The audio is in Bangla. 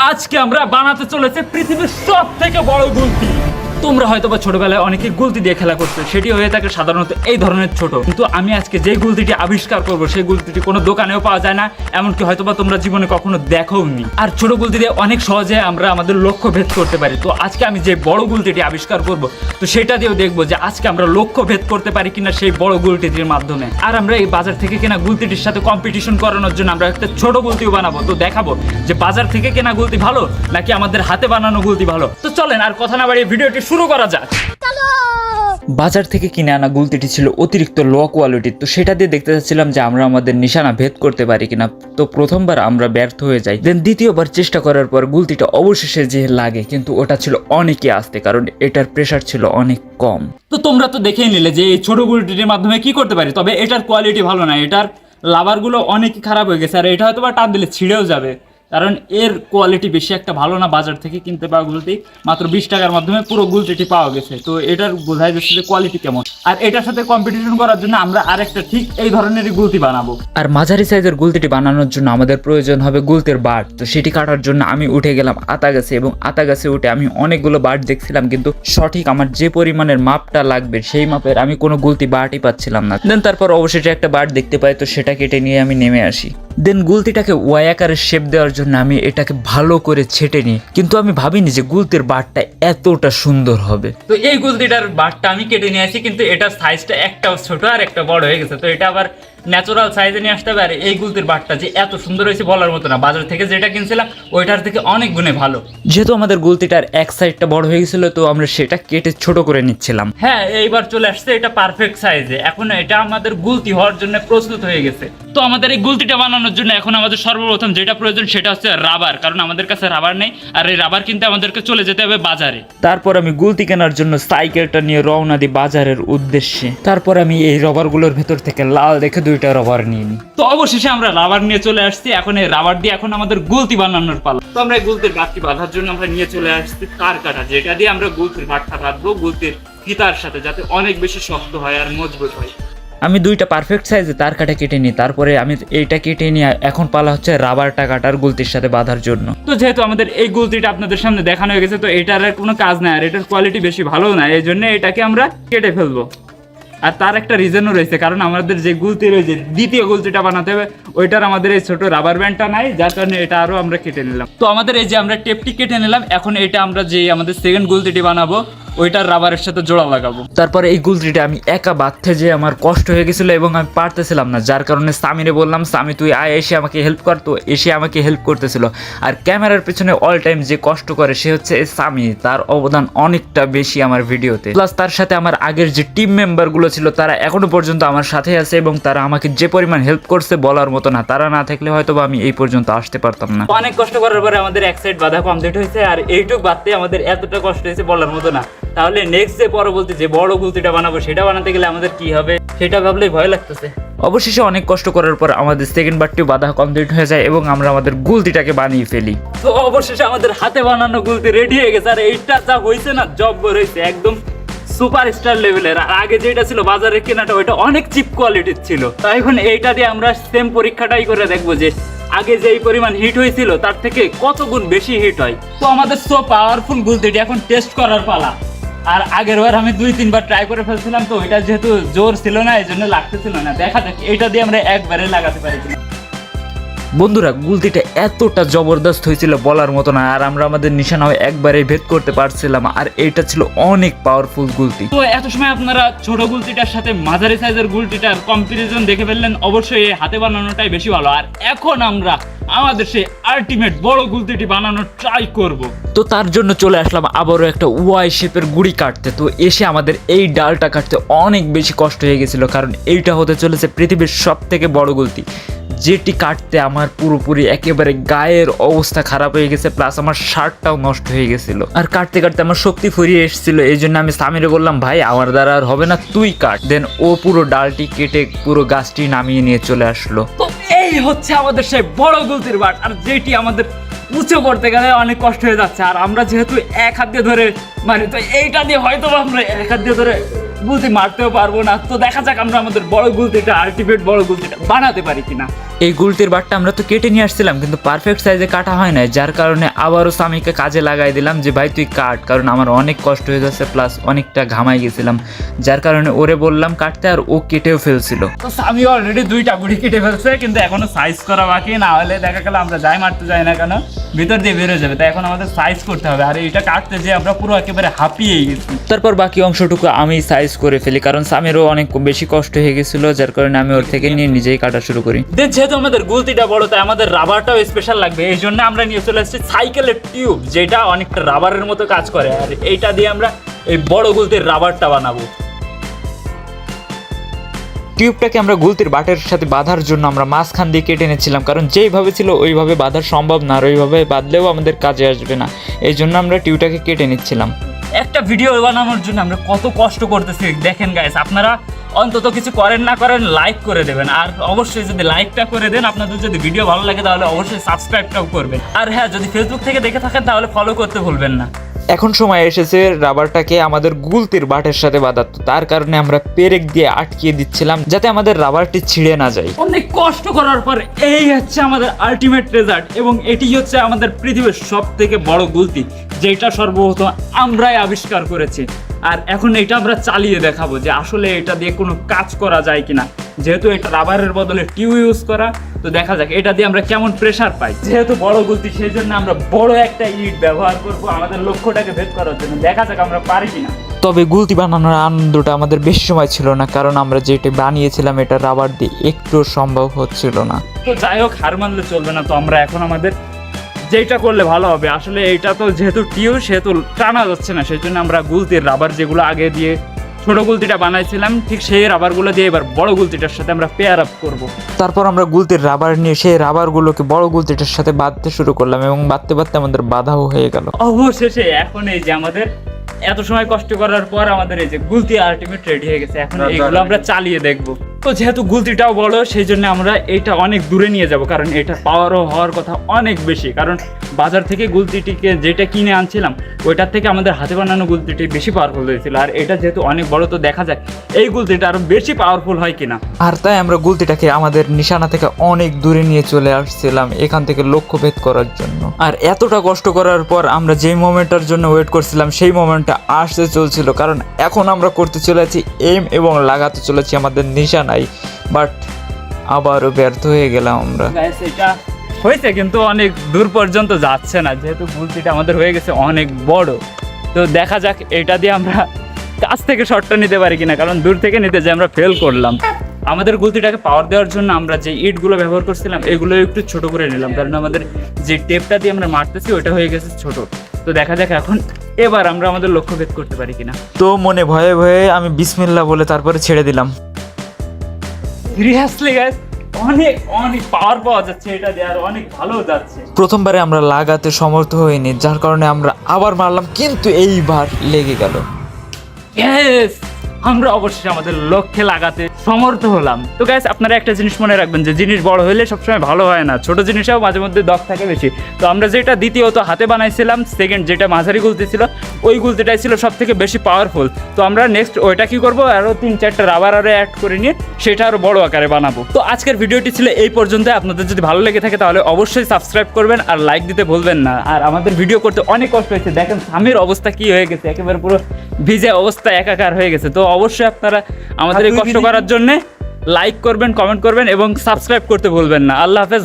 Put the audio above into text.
আজকে আমরা বানাতে চলেছে পৃথিবীর সব থেকে বড় গুলতি তোমরা হয়তো বা ছোটবেলায় অনেকে গুলতি দিয়ে খেলা করছ, সেটি হয়ে থাকে সাধারণত এই ধরনের ছোট। কিন্তু আমি আজকে যে গুলতিটি আবিষ্কার করব, সেই গুলতিটি কোনো দোকানেও পাওয়া যায় না, এমনকি হয়তো বা তোমরা জীবনে কখনো দেখোনি আর ছোট গুলতি দিয়ে অনেক সহজে আমরা আমাদের লক্ষ্য ভেদ করতে পারি। তো আজকে আমি যে বড় গুলতিটি আবিষ্কার করব, তো সেটা দিয়েও দেখব যে আজকে আমরা লক্ষ্য ভেদ করতে পারি কিনা সেই বড় গুলতিটির মাধ্যমে। আর আমরা এই বাজার থেকে কেনা গুলতিটির সাথে কম্পিটিশন করানোর জন্য আমরা একটা ছোট গুলতিও বানাবো। তো দেখাবো যে বাজার থেকে কেনা গুলতি ভালো, নাকি আমাদের হাতে বানানো গুলতি ভালো। তো চলেন, আর কথা না বাড়িয়ে ভিডিওটি শুরু করা যাক। বাজার থেকে কিনে আনা গুলতিটি ছিল অতিরিক্ত লো কোয়ালিটির তো সেটা দিয়ে দেখতে চাচ্ছিলাম যে আমরা আমাদের নিশানা ভেদ করতে পারি কিনা। তো প্রথমবার আমরা ব্যর্থ হয়ে যাই। দেন দ্বিতীয়বার চেষ্টা করার পর গুলতিটা অবশেষে যে লাগে কিন্তু ওটা ছিল অনেকই আসতে কারণ এটার প্রেশার ছিল অনেক কম। তো তোমরা তো দেখেই নিলে যে এই ছোট গুলটির মাধ্যমে কি করতে পারি তবে এটার কোয়ালিটি ভালো না। এটার লাভারগুলো অনেকই খারাপ হয়ে গেছে আর এটা হয়তো বা টান দিলে ছিঁড়েও যাবে। কারণ এর কোয়ালিটি বেশি একটা ভালো না বাজার থেকে কিনতে পাওয়া গুলতি। মাত্র বিশ টাকার মাধ্যমে পুরো গুলতিটি পাওয়া গেছে। তো এটার বোঝাই যাচ্ছে যে কোয়ালিটি কেমন। আর এটার সাথে কম্পিটিশন করার জন্য আমরা আরেকটা ঠিক এই ধরনেরই গুলতি বানাবো। আর মাঝারি সাইজের গুলতিটি বানানোর জন্য আমাদের প্রয়োজন হবে গুলতের বাট। তো সেটি কাটার জন্য আমি উঠে গেলাম আতা গাছে এবং আতা গাছে উঠে আমি অনেকগুলো বাট দেখছিলাম, কিন্তু সঠিক আমার যে পরিমাণের মাপটা লাগবে সেই মাপের আমি কোনো গুলতি বাটই পাচ্ছিলাম না। দেন তারপর অবশেষে একটা বাট দেখতে পাই, তো সেটা কেটে নিয়ে আমি নেমে আসি। দেন গুলতিটাকে ওয়াই আকারের শেপ দেওয়ার জন্য আমি এটাকে ভালো করে ছেটে নিই। কিন্তু আমি ভাবিনি যে গুলতির বাটটা এতটা সুন্দর হবে। তো এই গুলতিটার বাটটা আমি কেটে নিয়ে আসি, কিন্তু এটার সাইজটা একটা ছোট আর একটা বড় হয়ে গেছে। তো এটা আবার ন্যাচারাল সাইজে নিয়ে আসতে হবে। আর এই গুলতির বাটটা যে এত সুন্দর হয়েছে বলার মতো না বাজার থেকে যেটা কিনছিলাম ওইটার থেকে অনেক গুণে ভালো। যেহেতু আমাদের গুলতিটার এক সাইডটা বড় হয়ে গেছিল তো আমরা সেটা কেটে ছোট করে নিচ্ছিলাম। হ্যাঁ এইবার চলে আসছে এটা পারফেক্ট সাইজে এখন এটা আমাদের গুলতি হওয়ার জন্য প্রস্তুত হয়ে গেছে। তো আমাদের এই গুলতিটা বানানোর জন্য এখন আমাদের সর্বপ্রথম যেটা প্রয়োজন সেটা হচ্ছে রাবার কারণ আমাদের কাছে রাবার নেই আর এই রাবার কিনতে আমাদেরকে চলে যেতে হবে বাজারে। তারপর আমি গুলতি কেনার জন্য সাইকেলটা নিয়ে রওনা দিই বাজারের উদ্দেশ্যে। তারপর আমি এই রবারগুলোর ভেতর থেকে লাল দেখে দুইটা রবার নিয়ে নিই তো অবশেষে আমরা রাবার নিয়ে চলে আসছি। এখন এই রাবার দিয়ে এখন আমাদের গুলতি বানানোর পালা। তো আমরা গুলতির বাটটি বাঁধার জন্য আমরা নিয়ে চলে আসছি তার কাটা যেটা দিয়ে আমরা গুলতির বাটটা বাঁধবো গুলতির ফিতার সাথে যাতে অনেক বেশি শক্ত হয় আর মজবুত হয়। আমি দুইটা পারফেক্ট সাইজে তার কাটা কেটে নিই তারপরে আমি এইটা কেটে নিয়ে এখন পালা হচ্ছে রাবারটা কাটার গুলতির সাথে বাঁধার জন্য। তো যেহেতু আমাদের এই গুলতিটা আপনাদের সামনে দেখানো হয়ে গেছে তো এটার আর কোনো কাজ নাই আর এটার কোয়ালিটি বেশি ভালো না এই জন্য এটাকে আমরা কেটে ফেলব। আর তার একটা রিজনও রয়েছে, কারণ আমাদের যে গুলতি রয়েছে, দ্বিতীয় গুলতিটা বানাতে হবে, ওইটার আমাদের এই ছোট রাবার ব্যান্ডটা নাই, যার কারণে এটা আরও আমরা কেটে নিলাম। তো আমাদের এই যে আমরা টেপটি কেটে নিলাম, এখন এটা আমরা যে আমাদের সেকেন্ড গুলতিটি বানাবো ওইটার রাবারের সাথে জোড়া লাগাবো। তারপরে এই গুলতিটা আমি একা বাঁধতে যে আমার কষ্ট হয়ে গেছিল এবং আমি পারতেছিলাম না যার কারণে সামিরে বললাম সামি তুই আয় এসে আমাকে হেল্প কর। তো এসে আমাকে হেল্প করতেছিল। আর ক্যামেরার পেছনে অল টাইম যে কষ্ট করে সে হচ্ছে এই সামি তার অবদান অনেকটা বেশি আমার ভিডিওতে। প্লাস তার সাথে আমার আগের যে টিম মেম্বারগুলো ছিল তারা এখনও পর্যন্ত আমার সাথে আছে এবং তারা আমাকে যে পরিমাণ হেল্প করছে বলার মতো না তারা না থাকলে হয়তো আমি এই পর্যন্ত আসতে পারতাম না। অনেক কষ্ট করার পরে আমাদের এক সাইড বাধা কমপ্লিট হয়েছে আর এইটুক বাদতে আমাদের এতটা কষ্ট হয়েছে বলার মতো না। তাহলে নেক্সট যে পরবর্তী যে বড় গুলতিটা বানাবো সেটা বানাতে গেলে আমাদের কি হবে? সেটা ভাবলেই ভয় লাগতেছে। অবশেষে অনেক কষ্ট করার পর আমাদের সেকেন্ড বারটি বাধা কমপ্লিট হয়ে যায় এবং আমরা আমাদের গুলতিটাকে বানিয়ে ফেলি। তো অবশেষে আমাদের হাতে বানানো গুলতি রেডি হয়ে গেছে। আর এইটা যা হয়েছে না জব্বর হয়েছে একদম সুপার স্টার লেভেলের আর আগে যেটা ছিল বাজারে কেনাটা ওইটা অনেক চিপ কোয়ালিটির ছিল। তো এখন এইটা দিয়ে আমরা সেম পরীক্ষাটাই করে দেখব যে আগে যেই পরিমাণ হিট হয়েছিল তার থেকে কত গুণ বেশি হিট হয়। তো আমাদের সো পাওয়ারফুল গুলতিটি এখন টেস্ট করার পালা। আর আগের বার আমি দুই, তিনবার ট্রাই করে ফেলছিলাম তো, এটা যেহেতু জোর ছিল না এই জন্য লাগতেছিল না। দেখা যাক, এটা দিয়ে আমরা একবারে লাগাতে পারি কিনা। বন্ধুরা, গুলতিটা এতটা জবরদস্ত হয়েছিল বলার মতো না, আর আমরা আমাদের নিশানাও একবারে ভেদ করতে পারছিলাম, আর এটা ছিল অনেক পাওয়ারফুল গুলতি। তো এত সময় আপনারা ছোট গুলতিটার সাথে মাঝারি সাইজের গুলতিটার কম্পারিজন দেখে ফেললেন, অবশ্যই হাতে বানানোটাই বেশি ভালো। আর এখন আমরা আমাদের সেই আলটিমেট বড় গুলতিটি বানানোর ট্রাই করব। তো তার জন্য চলে আসলাম আবারও একটা ওয়াই শেপের গুড়ি কাটতে। তো এসে আমাদের এই ডালটা কাটতে অনেক বেশি কষ্ট হয়ে গেছিল কারণ এইটা হতে চলেছে পৃথিবীর সব থেকে বড় গুলতি। যেটি কাটতে আমার পুরোপুরি একেবারে গায়ের অবস্থা খারাপ হয়ে গেছে প্লাস আমার শার্টটাও নষ্ট হয়ে গেছিল। আর কাটতে কাটতে আমার শক্তি ফুরিয়ে এসেছিল এই জন্য আমি সামিরে বললাম ভাই আমার দ্বারা আর হবে না তুই কাট। দেন ও পুরো ডালটি কেটে পুরো গাছটি নামিয়ে নিয়ে চলে আসলো। এই হচ্ছে আমাদের সেই বড় গুলতির বাট, আর যেটি আমাদের উঁচু করতে গেলে অনেক কষ্ট হয়ে যাচ্ছে। আর আমরা যেহেতু এক হাত দিয়ে ধরে মানে তো এইটা দিয়ে হয়তো আমরা এক হাত দিয়ে ধরে গুলতি মারতেও পারব না। তো দেখা যাক আমরা আমাদের বড় গুলতিটা আলটিমেট বড় গুলতিটা বানাতে পারি কিনা। এই গুলতির বাটটা আমরা তো কেটে নিয়ে আসছিলাম কিন্তু পারফেক্ট সাইজে কাটা হয় না যার কারণে আবারও স্বামীকে কাজে লাগাই দিলাম যে ভাই তুই কাট। কারণ আমার অনেক কষ্ট হয়ে যাচ্ছে প্লাস অনেকটা ঘামাই গেছিলাম। যার কারণে ওরে বললাম কাটতে আর ও কেটেও ফেলছিল। তো স্বামী অলরেডি দুইটা গুড়ি কেটে ফেলছে কিন্তু এখনও সাইজ করা বাকি না হলে দেখা গেল আমরা যাই মারতে যাই না কেন ভিতর দিয়ে বেরোয় যাবে। তাই এখন আমাদের সাইজ করতে হবে আর এটা কাটতে যে আমরা পুরো একেবারে হাঁপিয়ে গেছি। তারপর বাকি অংশটুকু আমি সাইজ করে ফেলি কারণ স্বামীরও অনেক বেশি কষ্ট হয়ে গেছিল যার কারণে আমি ওর থেকে নিয়ে নিজেই কাটা শুরু করি। যেহেতু আমাদের গুলতিটা বড় তাই আমাদের রাবারটাও স্পেশাল লাগবে এই জন্য আমরা নিয়ে চলে এসেছি সাইকেলের টিউব যেটা অনেকটা রাবারের মতো কাজ করে আর এইটা দিয়ে আমরা এই বড় গুলতির রাবারটা বানাবো। টিউবটাকে আমরা গুলতির বাটের সাথে বাঁধার জন্য আমরা মাঝখান দিয়ে কেটে নিচ্ছিলাম কারণ যেইভাবে ছিল ওইভাবে বাঁধা সম্ভব না আর ওইভাবে বাঁধলেও আমাদের কাজে আসবে না। এই জন্য আমরা টিউবটাকে কেটে নিচ্ছিলাম। একটা ভিডিও বানানোর জন্য আমরা কত কষ্ট করতেছি। দেখেন গাইস আপনারা অন্তত কিছু করেন না করেন লাইক করে দেবেন। আর অবশ্যই যদি লাইকটা করে দেন, আপনাদের যদি ভিডিও ভালো লাগে, তাহলে অবশ্যই সাবস্ক্রাইবটাও করবেন। আর হ্যাঁ যদি ফেসবুক থেকে দেখে থাকেন, তাহলে ফলো করতে ভুলবেন না। এখন সময় এসেছে রাবারটাকে আমাদের গুলতির বাটের সাথে বাঁধাতো তার কারণে আমরা পেরেক দিয়ে আটকিয়ে দিচ্ছিলাম যাতে আমাদের রাবারটি ছিঁড়ে না যায়। অনেক কষ্ট করার পর এই হচ্ছে আমাদের আলটিমেট রেজাল্ট এবং এটি হচ্ছে আমাদের পৃথিবীর সব থেকে বড় গুলতি, যেটা সর্বপ্রথম আমরাই আবিষ্কার করেছি। আর এখন এটা আমরা চালিয়ে দেখাবো যে আসলে এটা দিয়ে কোনো কাজ করা যায় কিনা। যেহেতু এটা রাবারের বদলে টিউ ইউজ করা তো দেখা যাক এটা দিয়ে আমরা কেমন প্রেশার পাই। যেহেতু বড় গুলতি সেই জন্য আমরা বড় একটা ইট ব্যবহার করব আমাদের লক্ষ্যটাকে ভেদ করার জন্য। দেখা যাক আমরা পারি কিনা। তবে গুলতি বানানোর আনন্দটা আমাদের বেশি সময় ছিল না কারণ আমরা যেটা বানিয়েছিলাম এটা রাবার দিয়ে একটু সম্ভব হচ্ছিল না। তো যাই হোক হার মানলে চলবে না তো আমরা এখন আমাদের যেটা করলে ভালো হবে। আসলে এইটা তো যেহেতু টিউ সেহেতু টানা যাচ্ছে না সেই জন্য আমরা গুলতির রাবার যেগুলো আগে দিয়ে ছোট গুলতিটা বানাইছিলাম ঠিক সেই রাবারগুলো দিয়ে এবার বড় গুলতিটার সাথে আমরা পেয়ার আপ করব। তারপর আমরা গুলতির রাবার নিয়ে সেই রাবারগুলোকে বড় গুলতিটার সাথে বাঁধতে শুরু করলাম এবং বাঁধতে বাঁধতে আমাদের বাধাও হয়ে গেল। অবশেষে এখন এই যে আমাদের এত সময় কষ্ট করার পর আমাদের এই যে গুলতি আলটিমেট রেডি হয়ে গেছে। এখন এইগুলো আমরা চালিয়ে দেখব। তো যেহেতু গুলতিটাও বড় সেই জন্য আমরা এটা অনেক দূরে নিয়ে যাব কারণ এটা পাওয়ারও হওয়ার কথা অনেক বেশি। কারণ বাজার থেকে গুলতিটিকে যেটা কিনে আনছিলাম ওইটার থেকে আমাদের হাতে বানানো গুলতিটি বেশি পাওয়ারফুল হয়েছিল। আর এটা যেহেতু অনেক বড় তো দেখা যায় এই গুলতিটা আরও বেশি পাওয়ারফুল হয় কিনা। আর তাই আমরা গুলতিটাকে আমাদের নিশানা থেকে অনেক দূরে নিয়ে চলে আসছিলাম এখান থেকে লক্ষ্যভেদ করার জন্য। আর এতটা কষ্ট করার পর আমরা যেই মোমেন্টটার জন্য ওয়েট করছিলাম সেই মোমেন্টটা আসতে চলছিল, কারণ এখন আমরা করতে চলেছি এম এবং লাগাতে চলেছি আমাদের নিশানায়। বাট আবারও ব্যর্থ হয়ে গেলাম আমরা। হয়েছে, কিন্তু অনেক দূর পর্যন্ত যাচ্ছে না। যেহেতু গুলতিটা আমাদের হয়ে গেছে, অনেক বড়। তো দেখা যাক, এটা দিয়ে আমরা কাছ থেকে শটটা নিতে পারি কিনা, কারণ দূর থেকে নিতে যে আমরা ফেল করলাম। আমাদের গুলতিটাকে পাওয়ার দেওয়ার জন্য আমরা যে ইটগুলো ব্যবহার করছিলাম, এগুলো একটু ছোট করে নিলাম। কারণ আমাদের যে টেপটা দিয়ে আমরা মারতেছি, ওটা হয়ে গেছে ছোট। তো দেখা যাক এখন এবার আমরা আমাদের লক্ষ্য ভেদ করতে পারি কিনা? তো মনে ভয়ে ভয়ে আমি বিসমিল্লা বলে তারপরে ছেড়ে দিলাম। সিরিয়াসলি গাইস অনেক অনেক পাওয়ার পাওয়া যাচ্ছে এটা দিয়ে অনেক ভালো যাচ্ছে। প্রথমবারে আমরা লাগাতে সমর্থ হইনি যার কারণে আমরা আবার মারলাম কিন্তু এইবার লেগে গেল। ইয়েস আমরা অবশ্যই আমাদের লক্ষ্যে লাগাতে সমর্থ হলাম। তো গ্যাস আপনারা একটা জিনিস মনে রাখবেন যে জিনিস বড় হলে সবসময় ভালো হয় না, ছোট জিনিসেও মাঝে মধ্যে দখ থাকে বেশি। তো আমরা যেটা দ্বিতীয়ত হাতে বানাইছিলাম সেকেন্ড যেটা মাঝারি গুলতি ছিল ওই গুলতিটাই ছিল সব থেকে বেশি পাওয়ারফুল তো আমরা নেক্সট ওইটা কি করব? আরও তিন চারটা রাবার আরও অ্যাড করে নিয়ে সেটা আরও বড় আকারে বানাবো। তো আজকের ভিডিওটি ছিল এই পর্যন্ত। আপনাদের যদি ভালো লেগে থাকে তাহলে অবশ্যই সাবস্ক্রাইব করবেন আর লাইক দিতে ভুলবেন না। আর আমাদের ভিডিও করতে অনেক কষ্ট হয়েছে। দেখেন স্বামীর অবস্থা কি হয়ে গেছে, একেবারে পুরো ভিজে অবস্থা একাকার হয়ে গেছে। তো অবশ্যই আপনারা আমাদের এই কষ্ট করার জন্যে লাইক করবেন কমেন্ট করবেন এবং সাবস্ক্রাইব করতে ভুলবেন না। আল্লাহ হাফেজ